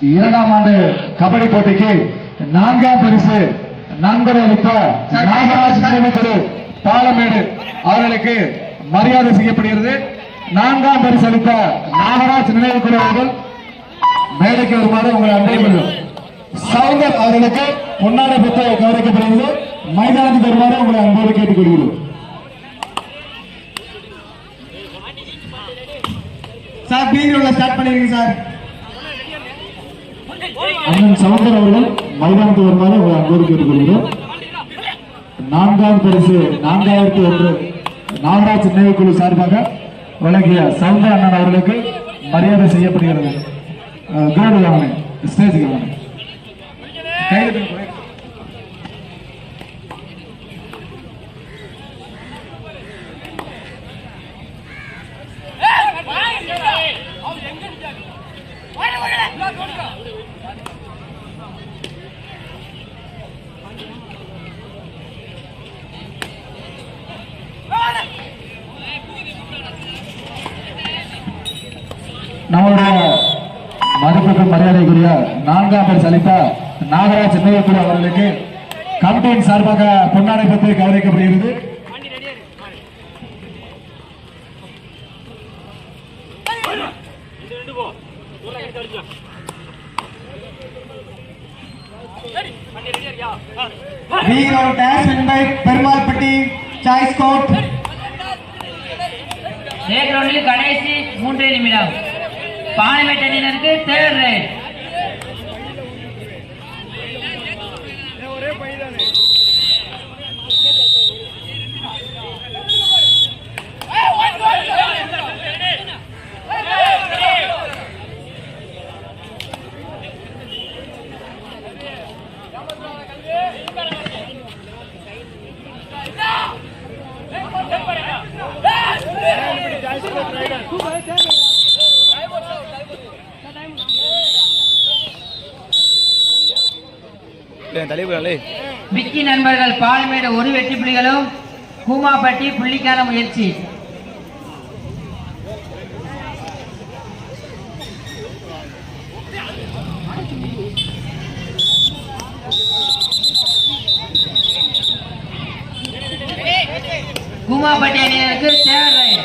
இரண்டாம் ஆண்டு கபடி போட்டிக்கு நான்காம் பரிசு நண்பர் அளித்த நாகராஜ் நினைவுக்குழு பாலமேடு அவர்களுக்கு மரியாதை செய்யப்படுகிறது. நான்காம் பரிசு அளித்த நாகராஜ் நினைவுக்குழு அவர்கள் மேடைக்கு வருமாறு உங்களை அன்பு சவுந்தர் அவர்களுக்கு பொன்னாடை பெற்று கௌரவிக்கப்படுகிறது மைதானத்துக்கு வருமாறு உங்களை அன்போடு கேட்டுக்கொள்கிறோம். சார் பி கிரவுண்ட்ல ஸ்டார்ட் பண்ணிருங்க சார். அண்ணன் சவுந்தர் அவர்கள் மைதானத்து வருமாறு உங்களை அன்போடு கேட்டுக்கொள்கிறோம். நான்காம் பரிசு நான்காயிரத்தி ஒன்று நாகராஜ் நினைவுக்குழு சார்பாக வழங்கிய சவுந்தர் அண்ணன் அவர்களுக்கு மரியாதை செய்யப்படுகிறது. கிரௌண்டு வாங்க ஸ்டேஜுக்கு வாங்க நம்மளுடைய மதிப்புக்கு மரியாதைக்குரிய நான்காம் பரிசு அளித்த நாகராஜ் நினைவுக்குழு அவர்களுக்கு கமிட்டியின் சார்பாக பொன்னாடை பற்றி பெருமாள்பட்டி சாய்ஸ் கோட் பேக்ரவுண்டில் கடைசி மூன்றே நிமிடம். பாலமேட் அணியினருக்கு தேர்ட் ரைட் விக்கி நண்பர்கள் பாலமேடு ஒரு வெற்றி புள்ளிகளும் கூமாப்பட்டி புள்ளிக்கான முயற்சி. கூமாப்பட்டி அணியினருக்கு தேர்ட் ரைட்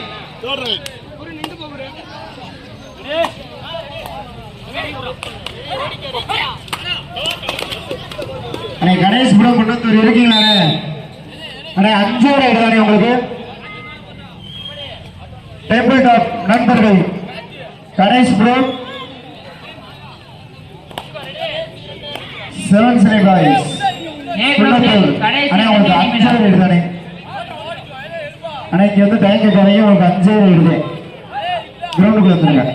அண்ணே கணேஷ் புடம் முன்னூத்தூர் இருக்கீங்களா அண்ணே அஞ்சு ரைடு தானே உங்களுக்கு? டேபிள் டாப் நண்பர்கள் கணேஷ் புடம் செவன் சிலை பாய்ஸ் அண்ணே உங்களுக்கு இரண்டு அஞ்சு நிமிடம் ரைடு தானே அண்ணே இங்க வந்து டைம் கேட்காதீங்க உங்களுக்கு அஞ்சு ரைடு கிரவுண்டுக்குள்ள வந்துருங்க.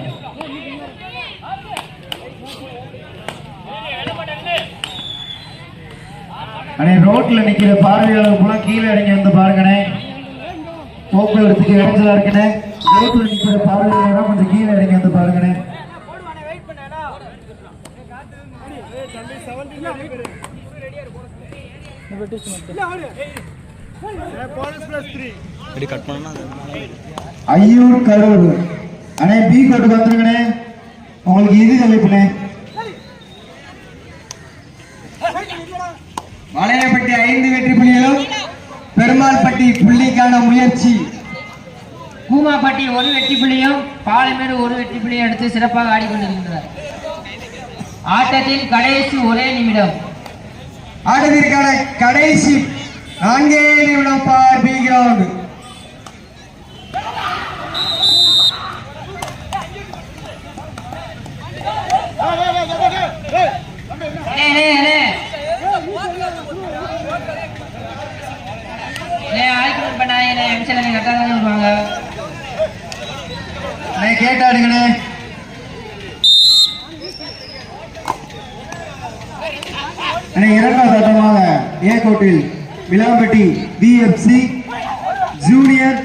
அண்ணே ரோட்ல நிக்கிற பார்வையாளர் கூட கீழே இறங்கி வந்து பாருங்கண்ணே. போக்குவரத்துக்கு இடைஞ்சலா இருக்குண்ணே. ரோட்ல நிக்கிற பார்வையாளர் கொஞ்சம் கீழே இறங்கி வந்து பாருங்கண்ணே. ஐயூர் கரூர். அண்ணே பி கோட்டுக்கு வந்துருங்கண்ணே. உங்களுக்கு இது கழிப்புண்ணே வளையப்பட்டி ஐந்து வெற்றி புள்ளிகளும் பெருமாள்பட்டி புள்ளிக்கான முயற்சி. கூமாப்பட்டி ஒரு வெற்றி புள்ளியும் பாலமேடு ஒரு வெற்றி புள்ளியும் எடுத்து சிறப்பாக ஆடிக்கொண்டிருக்கின்றனர் ஆட்டத்தில் கடைசி ஒரே நிமிடம். ஆட்டத்திற்கான கடைசி நான்கே நிமிடம் பார் பி கிரவுண்ட். அண்ணே, அண்ணே, அண்ணே. அண்ணே, பண்ணாதீங்க, அண்ணே. எம்சல் அண்ணே கரெக்டாக தானே வருவாங்க. அண்ணே கேட்டாடுங்கண்ணே ஏ கோட்டில் Vilampatti BFC junior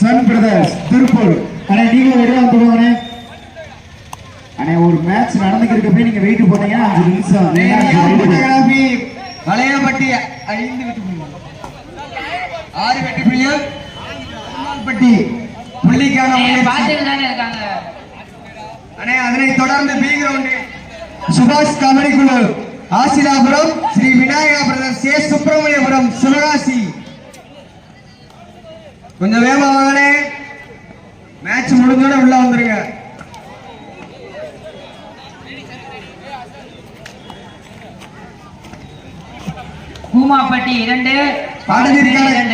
sun brothers Tiruppur. அண்ணே நீங்களும் வெளியே வந்துருவாங்கண்ணே அண்ணே ஒரு மேட்ச் நடந்துக்கிறதுக்கு போய் நீங்க வெயிட் போட்டீங்கன்னா அஞ்சு நிமிஷம் வளையப்பட்டி ஐந்து வெற்றி புள்ளிகள் ஆறு புள்ளிகள் பெருமாள்பட்டி புள்ளிக்கான அண்ணே, முயற்சி பார்த்துட்டு தானே இருக்காங்க. அண்ணே அதனைத் தொடர்ந்து பி கிரவுண்டில் சுபாஷ் கபடி குழு ஆசிலாபுரம் ஸ்ரீ விநாயகா பிரதர்ஸ் ஏ சுப்பிரமணியபுரம் சிவகாசி. கொஞ்சம் வேகமா வாங்கண்ணே. மேட்ச் முடிஞ்சோட உள்ள வந்துருங்க. கூமாப்பட்டி இரண்டு பாடதிற்கான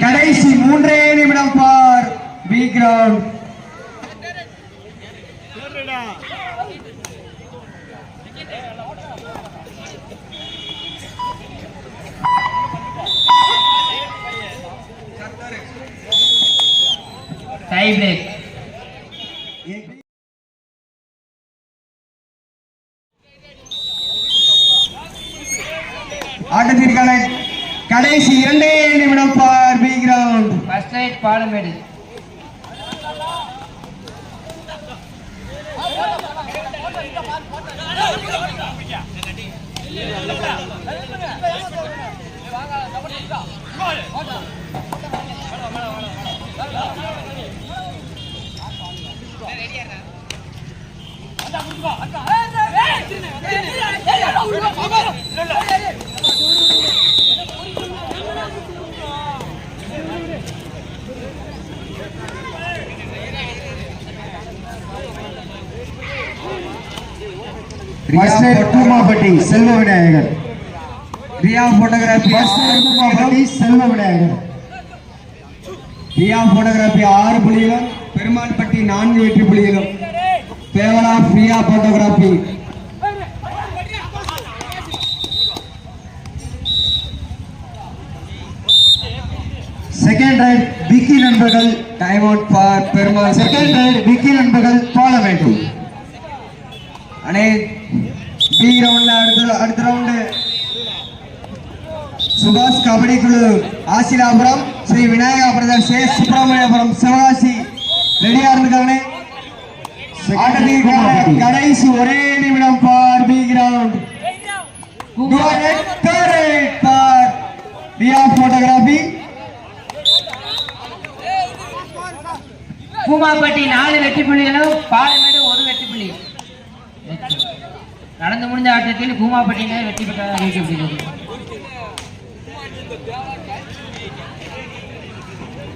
கடைசி மூன்றே நிமிடம் for B ground tie break ஆட்டத்திற்கான கடைசி இரண்டே நிமிடம் for B ground first right Palamedu Koomapatti Selva Vinayakar Riya photography Koomapatti Selva Vinayakar Riya photography ஆறு புள்ளிகளும் பெருமாள்பட்டி நான்கு வெற்றி புள்ளிகளும் Devala Priya photography second right Vicky நண்பர்கள் time out for Perumal second right Vicky நண்பர்கள் பாலமேட்டு அண்ணே பி ரவுண்ட்ல அடுத்த அடுத்த ரவுண்டு சுபாஷ் கபடி குழு ஆசிலாபுரம் ஸ்ரீ விநாயகா பிரதர் சே சுப்பிரமணியபுரம் சிவகாசி ரெடியா இருந்துக்காங்கண்ணே கடைசி ஒரே நிமிடம் for B ground for Riya photography Koomapatti நாலு வெற்றி புள்ளிகளும் பாலமேடு ஒரு வெற்றி நடந்து முடிந்த ஆட்டத்தில் கூமாப்பட்டியினர் வெற்றி பெற்றதாக அறிவிக்கப்படுகிறது